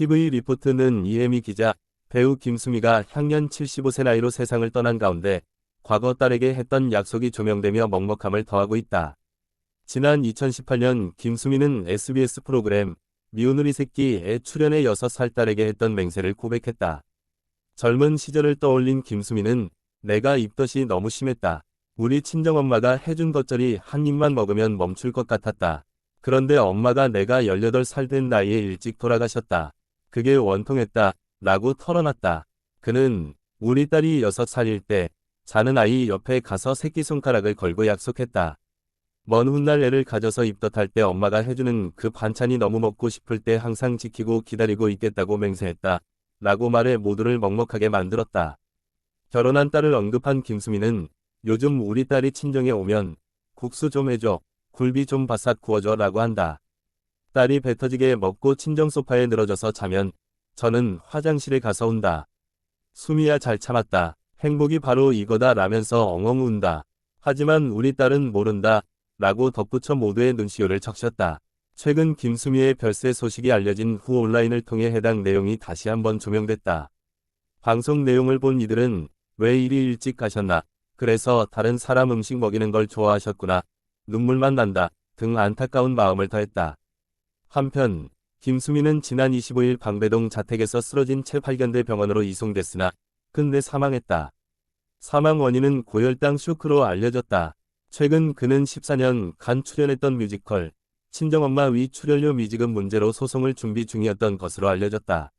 TV 리포트는 이혜미 기자, 배우 김수미가 향년 75세 나이로 세상을 떠난 가운데 과거 딸에게 했던 약속이 조명되며 먹먹함을 더하고 있다. 지난 2018년 김수미는 SBS 프로그램 미운 우리 새끼에 출연해 6살 딸에게 했던 맹세를 고백했다. 젊은 시절을 떠올린 김수미는 내가 입덧이 너무 심했다. 우리 친정엄마가 해준 겉절이 한 입만 먹으면 멈출 것 같았다. 그런데 엄마가 내가 18살 된 나이에 일찍 돌아가셨다. 그게 원통했다. 라고 털어놨다. 그는 우리 딸이 6살일 때 자는 아이 옆에 가서 새끼손가락을 걸고 약속했다. 먼 훗날 애를 가져서 입덧할 때 엄마가 해주는 그 반찬이 너무 먹고 싶을 때 항상 지키고 기다리고 있겠다고 맹세했다. 라고 말해 모두를 먹먹하게 만들었다. 결혼한 딸을 언급한 김수미는 요즘 우리 딸이 친정에 오면 국수 좀 해줘, 굴비 좀 바싹 구워줘 라고 한다. 딸이 배 터지게 먹고 친정 소파에 늘어져서 자면 저는 화장실에 가서 온다. 수미야 잘 참았다. 행복이 바로 이거다 라면서 엉엉 운다. 하지만 우리 딸은 모른다. 라고 덧붙여 모두의 눈시울을 적셨다. 최근 김수미의 별세 소식이 알려진 후 온라인을 통해 해당 내용이 다시 한번 조명됐다. 방송 내용을 본 이들은 왜 이리 일찍 가셨나? 그래서 다른 사람 음식 먹이는 걸 좋아하셨구나. 눈물만 난다. 등 안타까운 마음을 더했다. 한편 김수미는 지난 25일 방배동 자택에서 쓰러진 채 발견돼 병원으로 이송됐으나 끝내 사망했다. 사망 원인은 고혈당 쇼크로 알려졌다. 최근 그는 14년 간 출연했던 뮤지컬 친정엄마 위 출연료 미지급 문제로 소송을 준비 중이었던 것으로 알려졌다.